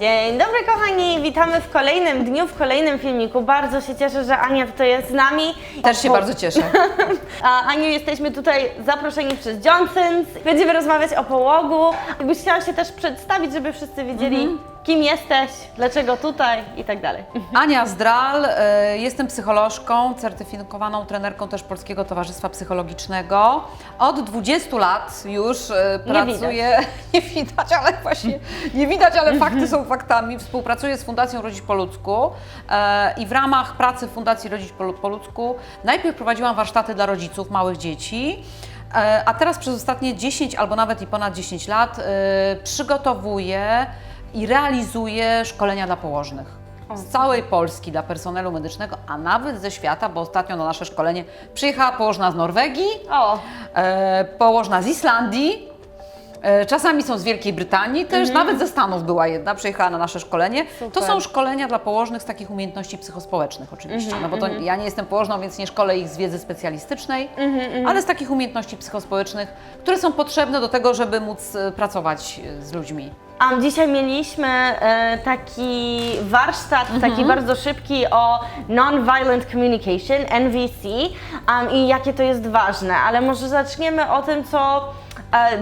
Dzień dobry kochani, witamy w kolejnym dniu, w kolejnym filmiku. Bardzo się cieszę, że Ania tutaj jest z nami. Też się bardzo cieszę. A Aniu, jesteśmy tutaj zaproszeni przez Johnsons. Będziemy rozmawiać o połogu. Jakbyś chciała się też przedstawić, żeby wszyscy wiedzieli, Mhm. Kim jesteś, dlaczego tutaj i tak dalej. Ania Zdral, e, jestem psycholożką, certyfikowaną trenerką też Polskiego Towarzystwa Psychologicznego. Od 20 lat już e, Nie pracuję, nie widać, ale właśnie nie widać, ale fakty są faktami. Współpracuję z Fundacją Rodzić po ludzku e, i w ramach pracy Fundacji Rodzić po, ludzku najpierw prowadziłam warsztaty dla rodziców małych dzieci. A teraz przez ostatnie 10 albo nawet i ponad 10 lat przygotowuję i realizuję szkolenia dla położnych. Z całej Polski dla personelu medycznego, a nawet ze świata, bo ostatnio na nasze szkolenie przyjechała położna z Norwegii, O, e, położna z Islandii, czasami są z Wielkiej Brytanii, też nawet ze Stanów była jedna, przyjechała na nasze szkolenie. To Super. są szkolenia dla położnych z takich umiejętności psychospołecznych oczywiście, no bo to ja nie jestem położną, więc nie szkolę ich z wiedzy specjalistycznej, ale z takich umiejętności psychospołecznych, które są potrzebne do tego, żeby móc e, pracować e, z ludźmi. a dzisiaj mieliśmy e, taki warsztat, taki Mhm. bardzo szybki o Non-Violent Communication, NVC um, i jakie to jest ważne. Ale może zaczniemy o tym, co e,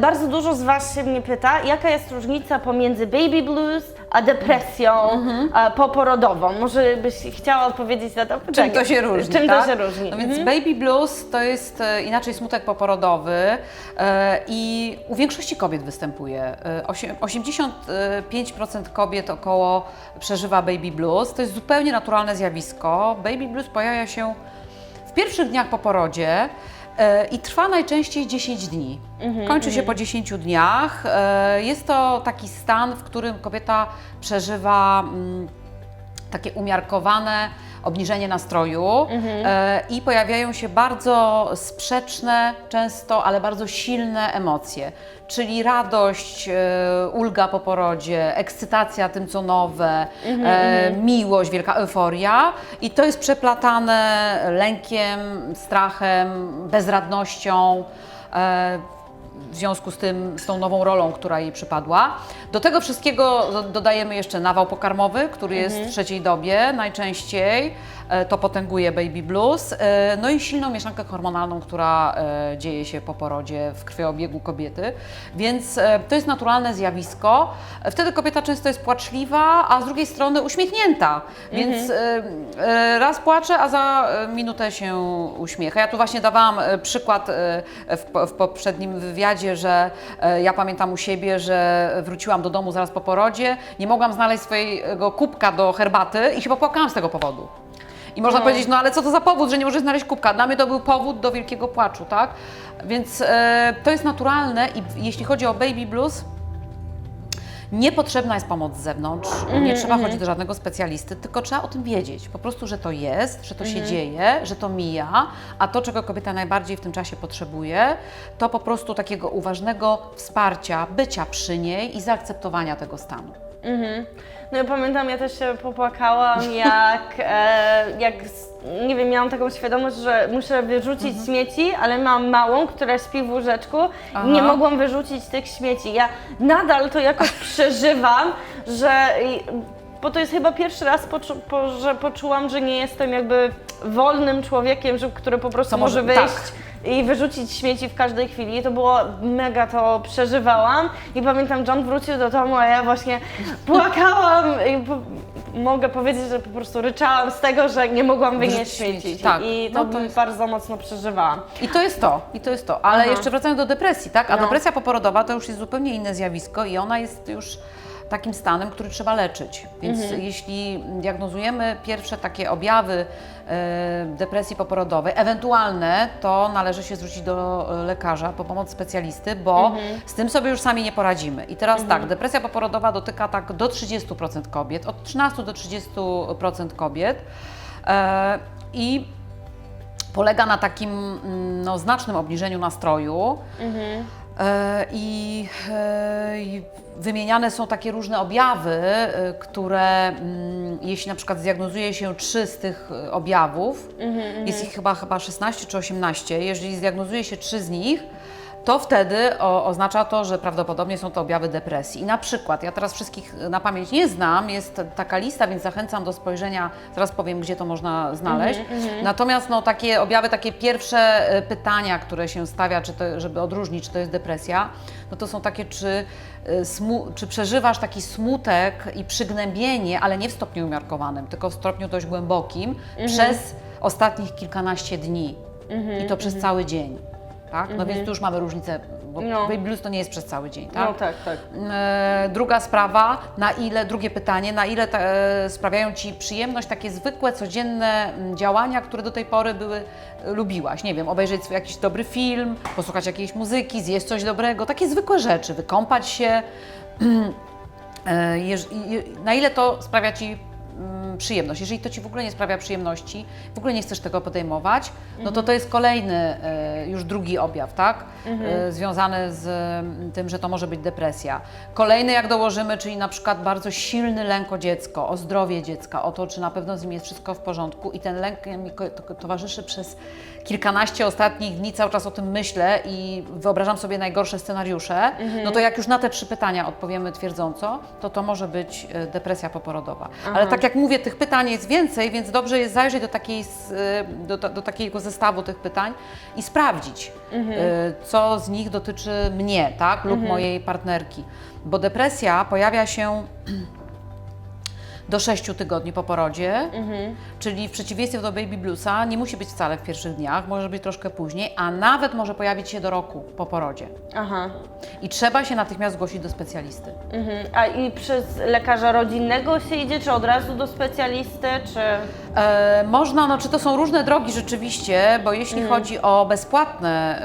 bardzo dużo z Was się mnie pyta, jaka jest różnica pomiędzy baby blues a depresją Mhm. e, poporodową. Może byś chciała odpowiedzieć na to Czym pytanie? to się różni? Czym tak? to się różni? No więc Mhm. baby blues to jest e, inaczej smutek poporodowy e, i u większości kobiet występuje. E, osiem- 85% kobiet około przeżywa baby blues. To jest zupełnie naturalne zjawisko. Baby blues pojawia się w pierwszych dniach po porodzie. E, I trwa najczęściej 10 dni. Kończy się po 10 dniach. E, Jest to taki stan, w którym kobieta przeżywa mm, takie umiarkowane obniżenie nastroju e, i pojawiają się bardzo sprzeczne, często, ale bardzo silne emocje, czyli radość, e, ulga po porodzie, ekscytacja tym, co nowe, e, miłość, wielka euforia. I to jest przeplatane lękiem, strachem, bezradnością. W związku z tym, z tą nową rolą, która jej przypadła. Do tego wszystkiego do- dodajemy jeszcze nawał pokarmowy, który jest w trzeciej dobie najczęściej. E, To potęguje baby blues. E, No i silną mieszankę hormonalną, która e, dzieje się po porodzie w krwiobiegu kobiety. Więc to jest naturalne zjawisko. Wtedy kobieta często jest płaczliwa, a z drugiej strony uśmiechnięta. Więc e, raz płacze, a za minutę się uśmiecha. Ja tu właśnie dawałam przykład w, po- w poprzednim wywiadzie, że ja pamiętam u siebie, że wróciłam do domu zaraz po porodzie, nie mogłam znaleźć swojego kubka do herbaty i się popłakałam z tego powodu. I można No. powiedzieć, no ale co to za powód, że nie możesz znaleźć kubka? Dla mnie to był powód do wielkiego płaczu, tak? Więc e, to jest naturalne i jeśli chodzi o baby blues, Niepotrzebna jest pomoc z zewnątrz, Mhm, nie trzeba chodzić do żadnego specjalisty, tylko trzeba o tym wiedzieć. Po prostu, że to jest, że to Mhm. się dzieje, że to mija, a to, czego kobieta najbardziej w tym czasie potrzebuje, to po prostu takiego uważnego wsparcia, bycia przy niej i zaakceptowania tego stanu. Mhm. No ja pamiętam, ja też się popłakałam, jak, e, jak s- nie wiem, miałam taką świadomość, że muszę wyrzucić śmieci, ale mam małą, która śpi w łóżeczku i nie Aha. mogłam wyrzucić tych śmieci. Ja nadal to jakoś przeżywam, że... i- Bo to jest chyba pierwszy raz, poczu, po, że poczułam, że nie jestem jakby wolnym człowiekiem, że, który po prostu Co może może- wyjść tak. I wyrzucić śmieci w każdej chwili. To było mega to przeżywałam i pamiętam John wrócił do domu, a ja właśnie płakałam i po, mogę powiedzieć, że po prostu ryczałam z tego, że nie mogłam wynieść śmieci, śmieci. tak. I No to, to jest- bardzo mocno przeżywałam. I to jest to, i to jest to. Ale Aha. jeszcze wracając do depresji, tak? A No. depresja poporodowa to już jest zupełnie inne zjawisko i ona jest już takim stanem, który trzeba leczyć. Więc Mhm. jeśli diagnozujemy pierwsze takie objawy e, depresji poporodowej, ewentualne, to należy się zwrócić do e, lekarza po pomoc specjalisty, bo Mhm. z tym sobie już sami nie poradzimy. I teraz tak, depresja poporodowa dotyka tak do 30% kobiet, od 13 do 30% kobiet. E, I polega na takim mm, no, znacznym obniżeniu nastroju. E, I, I wymieniane są takie różne objawy, e, które mm, jeśli na przykład zdiagnozuje się trzy z tych e, objawów, jest ich chyba, chyba 16 czy 18, jeżeli zdiagnozuje się trzy z nich, to wtedy o, oznacza to, że prawdopodobnie są to objawy depresji. I na przykład, ja teraz wszystkich na pamięć nie znam, jest taka lista, więc zachęcam do spojrzenia, zaraz powiem, gdzie to można znaleźć. Natomiast no, takie objawy, takie pierwsze e, pytania, które się stawia, czy to, żeby odróżnić, czy to jest depresja, no to są takie, czy, smu, czy przeżywasz taki smutek i przygnębienie, ale nie w stopniu umiarkowanym, tylko w stopniu dość głębokim, przez ostatnich kilkanaście dni. I to przez cały dzień. Tak? No więc tu już mamy różnicę, bo No. baby blues to nie jest przez cały dzień, tak? No tak, tak. E, Druga sprawa, na ile, drugie pytanie, na ile ta, e, sprawiają Ci przyjemność takie zwykłe, codzienne mm, działania, które do tej pory były, e, lubiłaś? Nie wiem, obejrzeć jakiś dobry film, posłuchać jakiejś muzyki, zjeść coś dobrego, takie zwykłe rzeczy, wykąpać się. E, jeż- i- i- na ile to sprawia Ci przyjemność? Jeżeli to Ci w ogóle nie sprawia przyjemności, w ogóle nie chcesz tego podejmować, no to to jest kolejny, e, już drugi objaw, tak? E, Związany z mm, tym, że to może być depresja. Kolejny, jak dołożymy, czyli na przykład bardzo silny lęk o dziecko, o zdrowie dziecka, o to, czy na pewno z nim jest wszystko w porządku i ten lęk mi towarzyszy przez kilkanaście ostatnich dni, cały czas o tym myślę i wyobrażam sobie najgorsze scenariusze, no to jak już na te trzy pytania odpowiemy twierdząco, to to może być e, depresja poporodowa. Ale tak jak mówię, tych pytań jest więcej, więc dobrze jest zajrzeć do, takiej, e, do, do takiego zestawu tych pytań i sprawdzić, e, co z nich dotyczy mnie, tak, lub mojej partnerki. Bo depresja pojawia się do 6 tygodni po porodzie, czyli w przeciwieństwie do baby bluesa nie musi być wcale w pierwszych dniach, może być troszkę później, a nawet może pojawić się do roku po porodzie. Aha. I trzeba się natychmiast zgłosić do specjalisty. Mhm. A i przez lekarza rodzinnego się idzie, czy od razu do specjalisty, czy... E, można, no czy to są różne drogi rzeczywiście, bo jeśli chodzi o bezpłatne,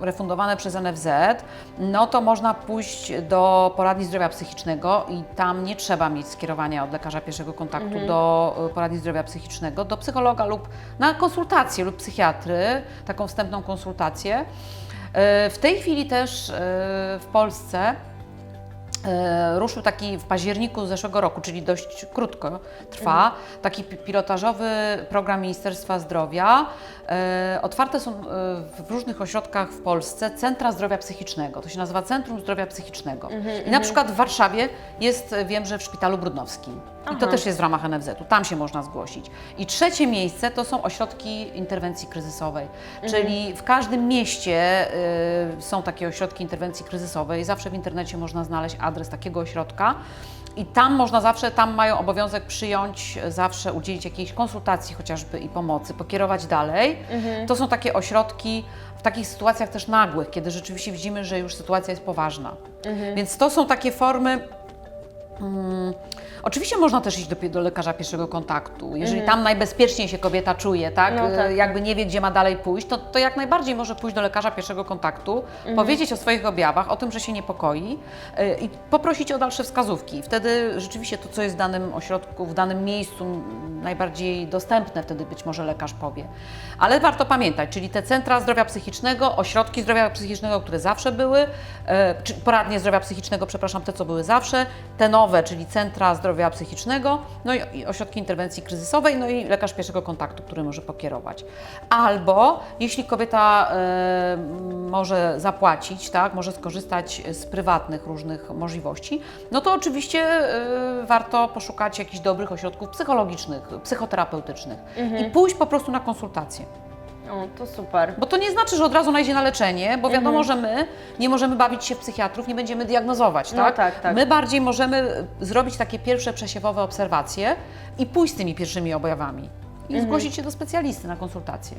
refundowane przez NFZ, no to można pójść do poradni zdrowia psychicznego i tam nie trzeba mieć skierowania od lekarza pierwszego kontaktu do e, poradni zdrowia psychicznego, do psychologa lub na konsultację lub psychiatry, taką wstępną konsultację. E, W tej chwili też e, w Polsce ruszył taki w październiku zeszłego roku, czyli dość krótko trwa, taki pi- pilotażowy program Ministerstwa Zdrowia. E, Otwarte są e, w różnych ośrodkach w Polsce centra zdrowia psychicznego. To się nazywa Centrum Zdrowia Psychicznego. I na przykład w Warszawie jest, e, wiem, że w Szpitalu Brudnowskim. I to też jest w ramach NFZ-u, tam się można zgłosić. I trzecie miejsce to są ośrodki interwencji kryzysowej, czyli w każdym mieście y, są takie ośrodki interwencji kryzysowej. Zawsze w internecie można znaleźć adres takiego ośrodka. I tam można zawsze, tam mają obowiązek przyjąć, e, zawsze udzielić jakiejś konsultacji chociażby i pomocy, pokierować dalej. To są takie ośrodki w takich sytuacjach też nagłych, kiedy rzeczywiście widzimy, że już sytuacja jest poważna. Więc to są takie formy Mm, Oczywiście można też iść do, do lekarza pierwszego kontaktu. Jeżeli tam najbezpieczniej się kobieta czuje, tak? No tak, E, jakby nie wie, gdzie ma dalej pójść, to, to jak najbardziej może pójść do lekarza pierwszego kontaktu, powiedzieć o swoich objawach, o tym, że się niepokoi e, i poprosić o dalsze wskazówki. Wtedy rzeczywiście to, co jest w danym ośrodku, w danym miejscu m, najbardziej dostępne, wtedy być może lekarz powie. Ale warto pamiętać, czyli te centra zdrowia psychicznego, ośrodki zdrowia psychicznego, które zawsze były, e, czy poradnie zdrowia psychicznego, przepraszam, te, co były zawsze, te nowe, czyli centra zdrowia psychicznego, no i, ośrodki interwencji kryzysowej, no i lekarz pierwszego kontaktu, który może pokierować. Albo jeśli kobieta e, może zapłacić, tak, może skorzystać z prywatnych różnych możliwości, no to oczywiście e, warto poszukać jakichś dobrych ośrodków psychologicznych, psychoterapeutycznych i pójść po prostu na konsultację. O, to super. Bo to nie znaczy, że od razu najdzie na leczenie, bo wiadomo, że my nie możemy bawić się w psychiatrów, nie będziemy diagnozować, No tak? tak, tak. My bardziej możemy zrobić takie pierwsze przesiewowe obserwacje i pójść z tymi pierwszymi objawami i zgłosić się do specjalisty na konsultację.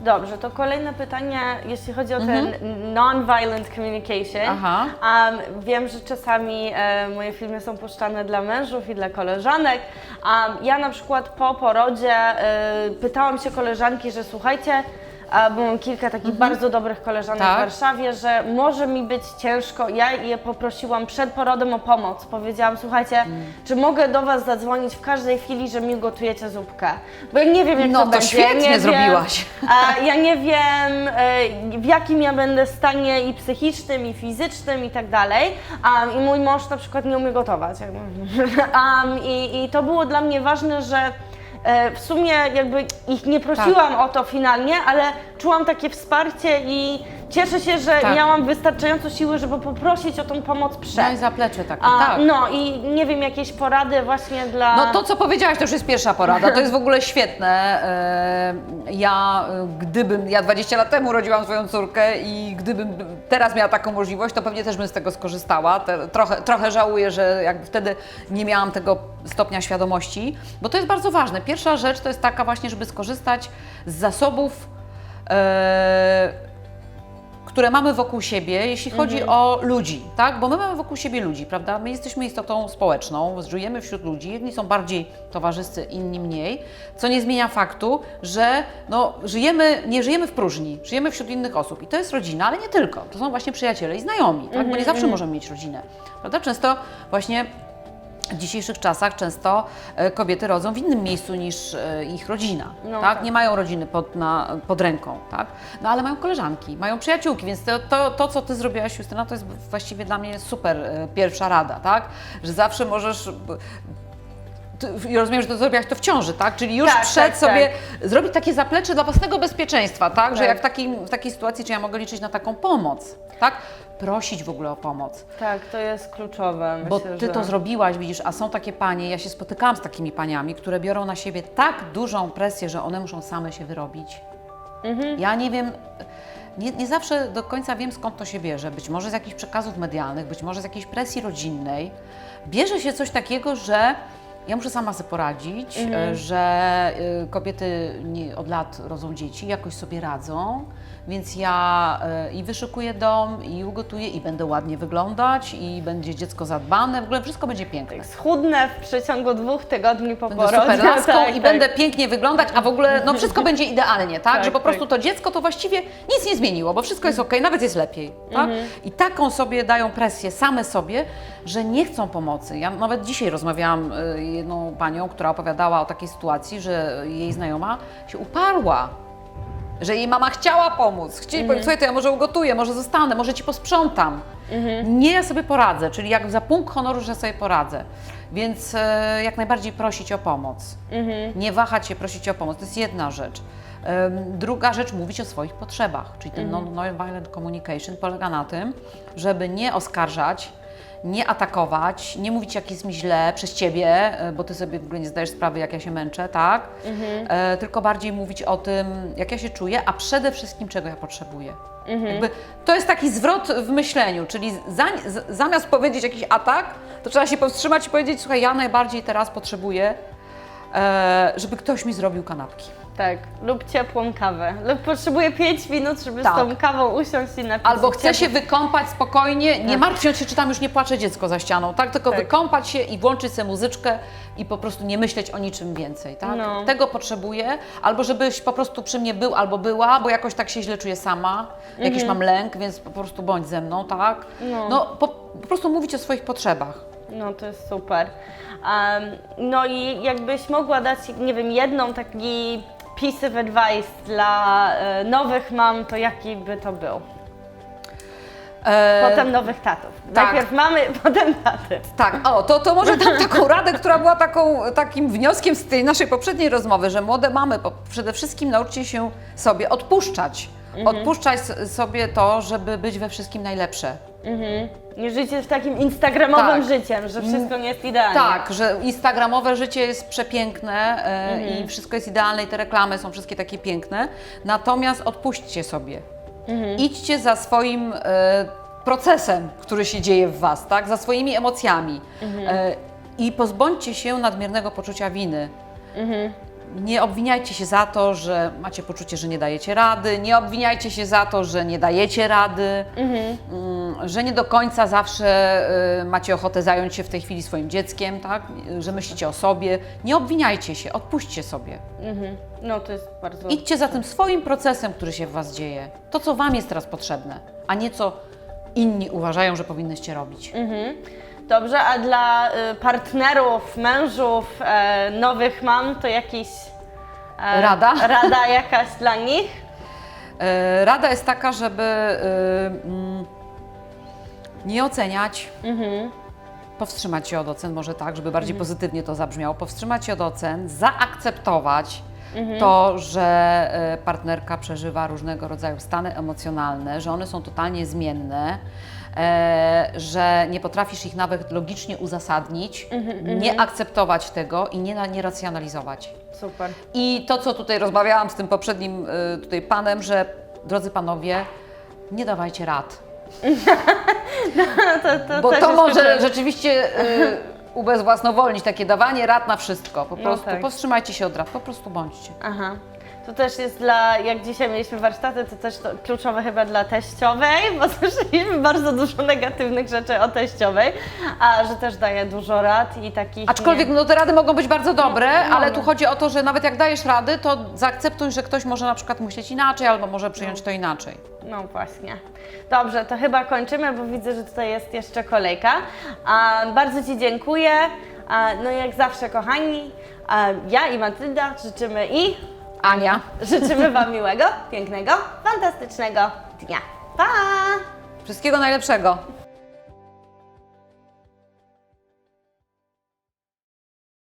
Dobrze, to kolejne pytanie, jeśli chodzi o ten non-violent communication. Aha. Um, wiem, że czasami e, moje filmy są puszczane dla mężów i dla koleżanek. Um, ja na przykład po porodzie e, pytałam się koleżanki, że słuchajcie, a, mam kilka takich bardzo dobrych koleżanek Tak. w Warszawie, że może mi być ciężko. Ja je poprosiłam przed porodem o pomoc. Powiedziałam, słuchajcie, czy mogę do Was zadzwonić w każdej chwili, że mi gotujecie zupkę? Bo ja nie wiem, jak No to, to będzie. świetnie nie zrobiłaś. Wiem, a ja nie wiem, e, w jakim ja będę stanie i psychicznym, i fizycznym, i tak dalej. Um, I mój mąż na przykład nie umie gotować. jakby. I, I to było dla mnie ważne, że w sumie jakby ich nie prosiłam o to finalnie, ale czułam takie wsparcie i cieszę się, że Tak. miałam wystarczająco siły, żeby poprosić o tą pomoc przed. Daj zaplecze takie, A, tak. No i nie wiem, jakieś porady właśnie dla... No to, co powiedziałaś, to już jest pierwsza porada. To jest w ogóle świetne. E, Ja, e, gdybym, ja 20 lat temu urodziłam swoją córkę i gdybym teraz miała taką możliwość, to pewnie też bym z tego skorzystała. Te, trochę, trochę żałuję, że jakby wtedy nie miałam tego stopnia świadomości, bo to jest bardzo ważne. Pierwsza rzecz to jest taka właśnie, żeby skorzystać z zasobów e, które mamy wokół siebie, jeśli chodzi o ludzi, tak? Bo my mamy wokół siebie ludzi, prawda? My jesteśmy istotą społeczną, żyjemy wśród ludzi, jedni są bardziej towarzyscy, inni mniej, co nie zmienia faktu, że no, żyjemy, nie żyjemy w próżni, żyjemy wśród innych osób i to jest rodzina, ale nie tylko, to są właśnie przyjaciele i znajomi, tak? Bo nie zawsze możemy mieć rodzinę, prawda? Często właśnie w dzisiejszych czasach często e, kobiety rodzą w innym miejscu niż e, ich rodzina, No tak? tak. Nie mają rodziny pod, na, pod ręką, tak? No ale mają koleżanki, mają przyjaciółki, więc to, to, to co Ty zrobiłaś, Justyna, to jest właściwie dla mnie super e, pierwsza rada, tak? Że zawsze możesz... ja rozumiem, że to zrobiłaś to w ciąży, tak? Czyli już Tak, przed tak, sobie zrobić takie zaplecze dla własnego bezpieczeństwa, tak? Że Tak. jak w, takim, w takiej sytuacji, czy ja mogę liczyć na taką pomoc, tak? Prosić w ogóle o pomoc. Tak, to jest kluczowe. Bo Myślę, ty że... to zrobiłaś, widzisz, a są takie panie, ja się spotykałam z takimi paniami, które biorą na siebie tak dużą presję, że one muszą same się wyrobić. Mhm. Ja nie wiem, nie, nie zawsze do końca wiem skąd to się bierze. Być może z jakichś przekazów medialnych, być może z jakiejś presji rodzinnej. Bierze się coś takiego, że ja muszę sama sobie poradzić, Mhm. e, że y, kobiety od lat rodzą dzieci, jakoś sobie radzą, więc ja y, i wyszykuję dom, i ugotuję, i będę ładnie wyglądać, i będzie dziecko zadbane, w ogóle wszystko będzie piękne. Schudnę w przeciągu dwóch tygodni po Będę porodzie. super laską tak, i tak. będę pięknie wyglądać, a w ogóle no wszystko będzie idealnie, tak? Tak, że po prostu tak. to dziecko to właściwie nic nie zmieniło, bo wszystko jest okej, nawet jest lepiej. Tak? Mhm. I taką sobie dają presję same sobie, że nie chcą pomocy. Ja nawet dzisiaj rozmawiałam jedną panią, która opowiadała o takiej sytuacji, że jej znajoma się uparła. Że jej mama chciała pomóc. Chcieli Mhm. powiedzieć, słuchaj, to ja może ugotuję, może zostanę, może ci posprzątam. Mhm. Nie, ja sobie poradzę, czyli jak za punkt honoru, że sobie poradzę. Więc e, jak najbardziej prosić o pomoc. Mhm. Nie wahać się prosić o pomoc, to jest jedna rzecz. Druga rzecz, mówić o swoich potrzebach, czyli ten Mhm. non-violent communication polega na tym, żeby nie oskarżać, nie atakować, nie mówić jak jest mi źle przez Ciebie, e, bo Ty sobie w ogóle nie zdajesz sprawy jak ja się męczę, tak? Mhm. E, tylko bardziej mówić o tym, jak ja się czuję, a przede wszystkim czego ja potrzebuję. Mhm. Jakby to jest taki zwrot w myśleniu, czyli za, zamiast powiedzieć jakiś atak, to trzeba się powstrzymać i powiedzieć, słuchaj, ja najbardziej teraz potrzebuję, e, żeby ktoś mi zrobił kanapki. Tak, lub ciepłą kawę. Lub potrzebuję 5 minut, żeby Tak. z tą kawą usiąść i napić Albo chcę się wykąpać spokojnie, nie Tak. martwiąc się, czy tam już nie płacze dziecko za ścianą, tak? Tylko Tak. wykąpać się i włączyć sobie muzyczkę i po prostu nie myśleć o niczym więcej, tak? No. Tego potrzebuję, albo żebyś po prostu przy mnie był albo była, bo jakoś tak się źle czuję sama, jakiś mam lęk, więc po prostu bądź ze mną, tak? Mhm. No. no po, po prostu mówić o swoich potrzebach. No to jest super. Em, no i jakbyś mogła dać, nie wiem, jedną taki piece of advice dla e, nowych mam, to jaki by to był? E, Potem nowych tatów. tak. Najpierw mamy, potem taty. Tak, o, to, to może dam taką radę, która była taką, takim wnioskiem z tej naszej poprzedniej rozmowy, że młode mamy przede wszystkim nauczcie się sobie odpuszczać. Odpuszczać s- sobie to, żeby być we wszystkim najlepsze. Mhm. Nie życie w takim instagramowym Tak. życiem, że wszystko nie jest idealnie. Tak, że instagramowe życie jest przepiękne e, i wszystko jest idealne i te reklamy są wszystkie takie piękne. Natomiast odpuśćcie sobie. Idźcie za swoim e, procesem, który się dzieje w Was, tak? za swoimi emocjami. E, I pozbądźcie się nadmiernego poczucia winy. Nie obwiniajcie się za to, że macie poczucie, że nie dajecie rady, nie obwiniajcie się za to, że nie dajecie rady, mm, że nie do końca zawsze y, macie ochotę zająć się w tej chwili swoim dzieckiem, tak? że myślicie o sobie. Nie obwiniajcie się, odpuśćcie sobie. Mhm. No to jest bardzo... Idźcie za tym swoim procesem, który się w Was dzieje. To, co Wam jest teraz potrzebne, a nie co inni uważają, że powinnyście robić. Mhm. Dobrze, a dla y, partnerów, mężów, e, nowych mam, to jakiś... e, Rada? Rada jakaś dla nich? E, Rada jest taka, żeby y, mm, nie oceniać, Mhm. powstrzymać się od ocen, może tak, żeby bardziej pozytywnie to zabrzmiało, powstrzymać się od ocen, zaakceptować to, że e, partnerka przeżywa różnego rodzaju stany emocjonalne, że one są totalnie zmienne, że nie potrafisz ich nawet logicznie uzasadnić, nie akceptować tego i nie, nie racjonalizować. Super. I to, co tutaj rozmawiałam z tym poprzednim y, tutaj panem, że drodzy panowie, nie dawajcie rad. To, to Bo to może problem. rzeczywiście y, ubezwłasnowolnić, takie dawanie rad na wszystko. Po No prostu tak. powstrzymajcie się od rad, po prostu bądźcie. Aha. To też jest dla, jak dzisiaj mieliśmy warsztaty, to też to kluczowe chyba dla teściowej, bo słyszeliśmy bardzo dużo negatywnych rzeczy o teściowej, a że też daje dużo rad i takich... Aczkolwiek nie... no, te rady mogą być bardzo dobre, No, ale no. tu chodzi o to, że nawet jak dajesz rady, to zaakceptuj, że ktoś może na przykład myśleć inaczej, albo może przyjąć to inaczej. No właśnie. Dobrze, to chyba kończymy, bo widzę, że tutaj jest jeszcze kolejka. A, bardzo Ci dziękuję. A, no i jak zawsze, kochani, a, ja i Matylda życzymy i Ania. życzymy Wam miłego, pięknego, fantastycznego dnia. Pa! Wszystkiego najlepszego.